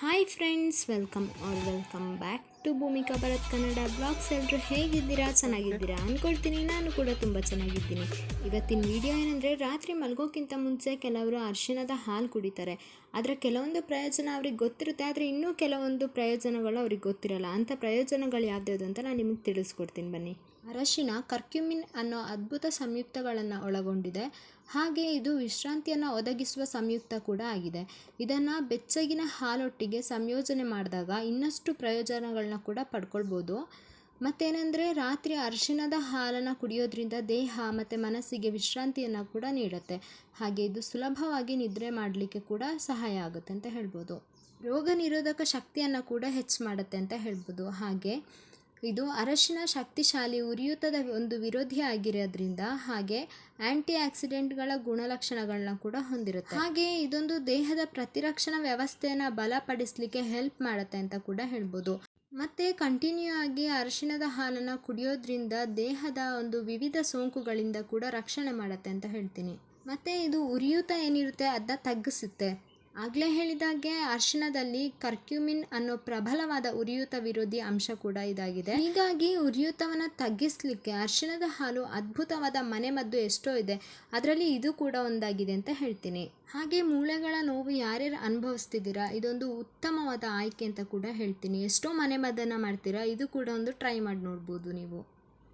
Hi friends welcome R welcome back to Bhoomika Bharat Kannada blogs ಎಲ್ಲರೂ ಹೇಗಿದ್ದೀರಾ? ಚೆನ್ನಾಗಿದ್ದೀರಾ? ಅಂದ್ಕೊಳ್ತೀನಿ. ನಾನು ಕೂಡ ತುಂಬ ಚೆನ್ನಾಗಿದ್ದೀನಿ. ಇವತ್ತಿನ ವಿಡಿಯೋ ಏನಂದರೆ, ರಾತ್ರಿ ಮಲಗೋಕ್ಕಿಂತ ಮುಂಚೆ ಕೆಲವರು ಅರಿಶಿಣದ ಹಾಲು ಕುಡಿತಾರೆ. ಆದರೆ ಕೆಲವೊಂದು ಪ್ರಯೋಜನ ಅವ್ರಿಗೆ ಗೊತ್ತಿರುತ್ತೆ. ಆದರೆ ಇನ್ನೂ ಕೆಲವೊಂದು ಪ್ರಯೋಜನಗಳು ಅವ್ರಿಗೆ ಗೊತ್ತಿರಲ್ಲ. ಅಂಥ ಪ್ರಯೋಜನಗಳು ಯಾವ್ದ್ಯಾವ್ದು ಅಂತ ನಾನು ನಿಮಗೆ ತಿಳಿಸ್ಕೊಡ್ತೀನಿ. ಬನ್ನಿ. ಅರಶಿನ ಕರ್ಕ್ಯುಮಿನ್ ಅನ್ನೋ ಅದ್ಭುತ ಸಂಯುಕ್ತಗಳನ್ನು ಒಳಗೊಂಡಿದೆ. ಹಾಗೆ ಇದು ವಿಶ್ರಾಂತಿಯನ್ನು ಒದಗಿಸುವ ಸಂಯುಕ್ತ ಕೂಡ ಆಗಿದೆ. ಇದನ್ನು ಬೆಚ್ಚಗಿನ ಹಾಲೊಟ್ಟಿಗೆ ಸಂಯೋಜನೆ ಮಾಡಿದಾಗ ಇನ್ನಷ್ಟು ಪ್ರಯೋಜನಗಳನ್ನ ಕೂಡ ಪಡ್ಕೊಳ್ಬೋದು. ಮತ್ತೇನೆಂದರೆ ರಾತ್ರಿ ಅರಿಶಿಣದ ಹಾಲನ್ನು ಕುಡಿಯೋದ್ರಿಂದ ದೇಹ ಮತ್ತು ಮನಸ್ಸಿಗೆ ವಿಶ್ರಾಂತಿಯನ್ನು ಕೂಡ ನೀಡುತ್ತೆ. ಹಾಗೆ ಇದು ಸುಲಭವಾಗಿ ನಿದ್ರೆ ಮಾಡಲಿಕ್ಕೆ ಕೂಡ ಸಹಾಯ ಆಗುತ್ತೆ ಅಂತ ಹೇಳ್ಬೋದು. ರೋಗ ನಿರೋಧಕ ಶಕ್ತಿಯನ್ನು ಕೂಡ ಹೆಚ್ಚು ಮಾಡುತ್ತೆ ಅಂತ ಹೇಳ್ಬೋದು. ಹಾಗೆ ಇದು ಅರಶಿನ ಶಕ್ತಿಶಾಲಿ ಉರಿಯೂತದ ಒಂದು ವಿರೋಧಿ ಆಗಿರೋದ್ರಿಂದ ಹಾಗೆ ಆ್ಯಂಟಿ ಆಕ್ಸಿಡೆಂಟ್ಗಳ ಗುಣಲಕ್ಷಣಗಳನ್ನ ಕೂಡ ಹೊಂದಿರುತ್ತೆ. ಹಾಗೆ ಇದೊಂದು ದೇಹದ ಪ್ರತಿರಕ್ಷಣಾ ವ್ಯವಸ್ಥೆಯನ್ನು ಬಲಪಡಿಸಲಿಕ್ಕೆ ಹೆಲ್ಪ್ ಮಾಡುತ್ತೆ ಅಂತ ಕೂಡ ಹೇಳ್ಬೋದು. ಮತ್ತು ಕಂಟಿನ್ಯೂ ಆಗಿ ಅರಿಶಿಣದ ಹಾಲನ್ನು ಕುಡಿಯೋದ್ರಿಂದ ದೇಹದ ಒಂದು ವಿವಿಧ ಸೋಂಕುಗಳಿಂದ ಕೂಡ ರಕ್ಷಣೆ ಮಾಡುತ್ತೆ ಅಂತ ಹೇಳ್ತೀನಿ. ಮತ್ತು ಇದು ಉರಿಯೂತ ಏನಿರುತ್ತೆ ಅದನ್ನ ತಗ್ಗಿಸುತ್ತೆ. ಆಗಲೇ ಹೇಳಿದಾಗೆ ಅರಿಶಿಣದಲ್ಲಿ ಕರ್ಕ್ಯುಮಿನ್ ಅನ್ನೋ ಪ್ರಬಲವಾದ ಉರಿಯೂತ ವಿರೋಧಿ ಅಂಶ ಕೂಡ ಇದಾಗಿದೆ. ಹೀಗಾಗಿ ಉರಿಯೂತವನ್ನು ತಗ್ಗಿಸ್ಲಿಕ್ಕೆ ಅರಿಶಿಣದ ಹಾಲು ಅದ್ಭುತವಾದ ಮನೆಮದ್ದು ಎಷ್ಟೋ ಇದೆ. ಅದರಲ್ಲಿ ಇದು ಕೂಡ ಒಂದಾಗಿದೆ ಅಂತ ಹೇಳ್ತೀನಿ. ಹಾಗೆ ಮೂಳೆಗಳ ನೋವು ಯಾರ್ಯಾರು ಅನುಭವಿಸ್ತಿದ್ದೀರಾ? ಇದೊಂದು ಉತ್ತಮವಾದ ಆಯ್ಕೆ ಅಂತ ಕೂಡ ಹೇಳ್ತೀನಿ. ಎಷ್ಟೋ ಮನೆಮದ್ದನ್ನು ಮಾಡ್ತೀರಾ? ಇದು ಕೂಡ ಒಂದು ಟ್ರೈ ಮಾಡಿ ನೋಡ್ಬೋದು ನೀವು.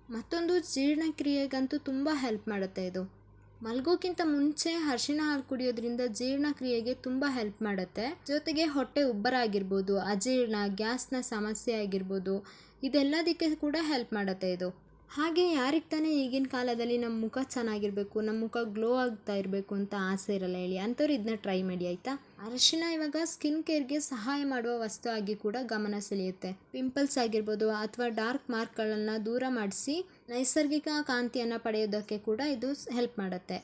ಮತ್ತೊಂದು ಜೀರ್ಣಕ್ರಿಯೆಗಂತೂ ತುಂಬ ಹೆಲ್ಪ್ ಮಾಡುತ್ತೆ ಇದು. ಮಲ್ಗೋಕ್ಕಿಂತ ಮುಂಚೆ ಅರಿಶಿಣ ಹಾಲು ಕುಡಿಯೋದ್ರಿಂದ ಜೀರ್ಣಕ್ರಿಯೆಗೆ ತುಂಬ ಹೆಲ್ಪ್ ಮಾಡುತ್ತೆ. ಜೊತೆಗೆ ಹೊಟ್ಟೆ ಉಬ್ಬರ ಆಗಿರ್ಬೋದು, ಅಜೀರ್ಣ, ಗ್ಯಾಸ್ನ ಸಮಸ್ಯೆ ಆಗಿರ್ಬೋದು, ಇದೆಲ್ಲದಕ್ಕೆ ಕೂಡ ಹೆಲ್ಪ್ ಮಾಡುತ್ತೆ ಇದು. ಹಾಗೆ ಯಾರಿಗೆ ತಾನೇ ಈಗಿನ ಕಾಲದಲ್ಲಿ ನಮ್ಮ ಮುಖ ಚೆನ್ನಾಗಿರಬೇಕು ನಮ್ಮ ಮುಖ ಗ್ಲೋ ಆಗ್ತಾ ಇರಬೇಕು ಅಂತ ಆಸೆ ಇರಲ್ಲ ಹೇಳಿ. ಅಂಥವ್ರು ಇದನ್ನ ಟ್ರೈ ಮಾಡಿ, ಆಯಿತಾ? ಅರಿಶಿನ ಇವಾಗ ಸ್ಕಿನ್ ಕೇರ್ಗೆ ಸಹಾಯ ಮಾಡುವ ವಸ್ತು ಆಗಿ ಕೂಡ ಗಮನ ಸೆಳೆಯುತ್ತೆ. ಪಿಂಪಲ್ಸ್ ಆಗಿರ್ಬೋದು ಅಥವಾ ಡಾರ್ಕ್ ಮಾರ್ಕ್ಗಳನ್ನು ದೂರ ಮಾಡಿಸಿ ನೈಸರ್ಗಿಕ ಕಾಂತಿಯನ್ನು ಪಡೆಯೋದಕ್ಕೆ ಕೂಡ ಇದು ಹೆಲ್ಪ್ ಮಾಡುತ್ತೆ.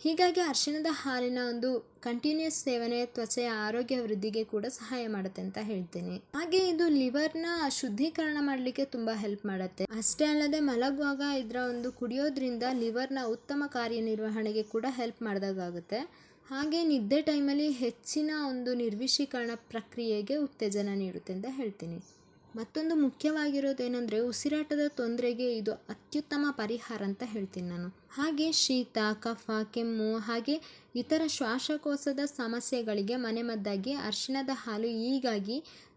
ಹೀಗಾಗಿ ಅರಿಶಿಣದ ಹಾಲಿನ ಒಂದು ಕಂಟಿನ್ಯೂಸ್ ಸೇವನೆ ತ್ವಚೆಯ ಆರೋಗ್ಯ ವೃದ್ಧಿಗೆ ಕೂಡ ಸಹಾಯ ಮಾಡುತ್ತೆ ಅಂತ ಹೇಳ್ತೀನಿ. ಹಾಗೆ ಇದು ಲಿವರ್ನ ಶುದ್ಧೀಕರಣ ಮಾಡಲಿಕ್ಕೆ ತುಂಬ ಹೆಲ್ಪ್ ಮಾಡುತ್ತೆ. ಅಷ್ಟೇ ಅಲ್ಲದೆ ಮಲಗುವಾಗ ಇದರ ಒಂದು ಕುಡಿಯೋದ್ರಿಂದ ಲಿವರ್ನ ಉತ್ತಮ ಕಾರ್ಯನಿರ್ವಹಣೆಗೆ ಕೂಡ ಹೆಲ್ಪ್ ಮಾಡಿದಾಗುತ್ತೆ ಹಾಗೆ ನಿದ್ದೆ ಟೈಮಲ್ಲಿ ಹೆಚ್ಚಿನ ಒಂದು ನಿರ್ವಿಷೀಕರಣ ಪ್ರಕ್ರಿಯೆಗೆ ಉತ್ತೇಜನ ನೀಡುತ್ತೆ ಅಂತ ಹೇಳ್ತೀನಿ. ಮತ್ತೊಂದು ಮುಖ್ಯವಾಗಿರೋದು ಮುಖ್ಯವಾಗಿರೋದೇನೆಂದರೆ ಉಸಿರಾಟದ ತೊಂದರೆಗೆ ಇದು ಅತ್ಯುತ್ತಮ ಪರಿಹಾರ ಅಂತ ಹೇಳ್ತೀನಿ ನಾನು. ಹಾಗೆ ಶೀತ, ಕಫ, ಕೆಮ್ಮು ಹಾಗೆ ಇತರ ಶ್ವಾಸಕೋಶದ ಸಮಸ್ಯೆಗಳಿಗೆ ಮನೆಮದ್ದಾಗಿ ಅರಿಶಿಣದ ಹಾಲು ಈಗಾಗಿ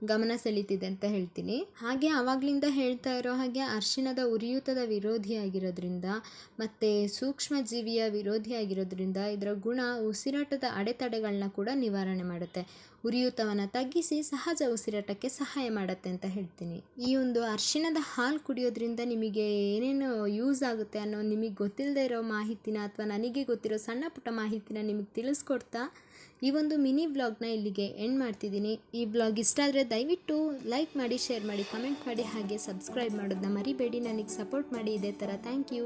ಗಮನ ಸೆಳೀತಿದೆ ಅಂತ ಹೇಳ್ತೀನಿ. ಹಾಗೆ ಆವಾಗಲಿಂದ ಹೇಳ್ತಾ ಇರೋ ಹಾಗೆ ಅರಿಶಿಣದ ಉರಿಯೂತದ ವಿರೋಧಿಯಾಗಿರೋದ್ರಿಂದ ಮತ್ತು ಸೂಕ್ಷ್ಮ ಜೀವಿಯ ವಿರೋಧಿಯಾಗಿರೋದ್ರಿಂದ ಇದರ ಗುಣ ಉಸಿರಾಟದ ಅಡೆತಡೆಗಳನ್ನ ಕೂಡ ನಿವಾರಣೆ ಮಾಡುತ್ತೆ. ಉರಿಯೂತವನ್ನು ತಗ್ಗಿಸಿ ಸಹಜ ಉಸಿರಾಟಕ್ಕೆ ಸಹಾಯ ಮಾಡುತ್ತೆ ಅಂತ ಹೇಳ್ತೀನಿ. ಈ ಒಂದು ಅರಿಶಿಣದ ಹಾಲು ಕುಡಿಯೋದ್ರಿಂದ ನಿಮಗೆ ಏನೇನು ಯೂಸ್ ಆಗುತ್ತೆ ಅನ್ನೋ ನಿಮಗೆ ಗೊತ್ತಿಲ್ಲದೆ ಇರೋ ಮಾಹಿತಿನ ಅಥವಾ ನನಗೆ ಗೊತ್ತಿರೋ ಸಣ್ಣ ಪುಟ್ಟ ಮಾಹಿತಿನ ನಿಮಗೆ ತಿಳಿಸ್ಕೊಡ್ತಾ ಈ ಒಂದು ಮಿನಿ ಬ್ಲಾಗ್ನ ಇಲ್ಲಿಗೆ ಎಂಡ್ ಮಾಡ್ತಿದ್ದೀನಿ. ಈ ಬ್ಲಾಗ್ ಇಷ್ಟ ಆದರೆ ದಯವಿಟ್ಟು ಲೈಕ್ ಮಾಡಿ ಶೇರ್ ಮಾಡಿ ಕಮೆಂಟ್ ಮಾಡಿ, ಹಾಗೆ ಸಬ್ಸ್ಕ್ರೈಬ್ ಮಾಡೋದನ್ನ ಮರಿಬೇಡಿ. ನನಗೆ ಸಪೋರ್ಟ್ ಮಾಡಿ, ಇದೇ ಥರ ಥ್ಯಾಂಕ್ ಯು